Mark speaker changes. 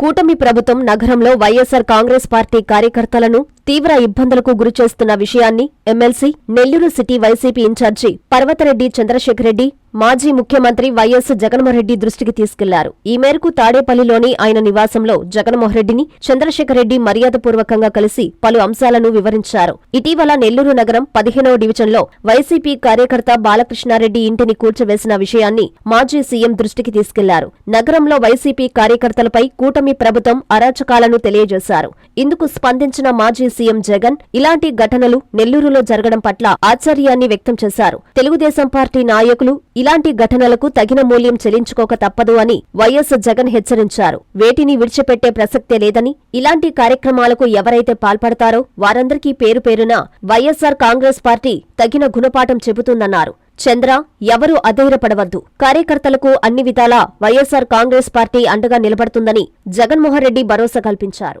Speaker 1: కూటమి ప్రభుత్వం నగరంలో వైఎస్సార్ కాంగ్రెస్ పార్టీ కార్యకర్తలను తీవ్ర ఇబ్బందులకు గురిచేస్తున్న విషయాన్ని MLC Nellore city YCP incharge Parvathareddy Chandrasekhar Reddy మాజీ ముఖ్యమంత్రి వైఎస్ జగన్మోహన్రెడ్డి దృష్టికి తీసుకెళ్ళారు. ఈ మేరకు తాడేపల్లిలోని ఆయన నివాసంలో జగన్మోహన్రెడ్డిని చంద్రశేఖరరెడ్డి మర్యాదపూర్వకంగా కలిసి పలు అంశాలను వివరించారు. ఇటీవల నెల్లూరు నగరం పదిహేనవ డివిజన్లో వైసీపీ కార్యకర్త బాలకృష్ణారెడ్డి ఇంటిని కూల్చివేసిన విషయాన్ని మాజీ సీఎం దృష్టికి తీసుకెళ్ళారు. నగరంలో వైసీపీ కార్యకర్తలపై కూటమి ప్రభుత్వం అరాచకాలను తెలియజేశారు. ఇందుకు స్పందించిన మాజీ సీఎం జగన్ ఇలాంటి ఘటనలు నెల్లూరులో జరగడం పట్ల ఆశ్చర్యాన్ని వ్యక్తం చేశారు. తెలుగుదేశం పార్టీ నాయకులు ఇలాంటి ఘటనలకు తగిన మూల్యం చెల్లించుకోక తప్పదు అని వైఎస్ జగన్ హెచ్చరించారు. వేటిని విడిచిపెట్టే ప్రసక్తే లేదని ఇలాంటి కార్యక్రమాలకు ఎవరైతే పాల్పడతారో వారందరికీ పేరు పేరున వైఎస్సార్ కాంగ్రెస్ పార్టీ తగిన గుణపాఠం చెబుతుందన్నారు. చంద్ర ఎవరూ అధైర్యపడవద్దు. కార్యకర్తలకు అన్ని విధాలా వైఎస్సార్ కాంగ్రెస్ పార్టీ అండగా నిలబడుతుందని జగన్మోహన్ రెడ్డి భరోసా కల్పించారు.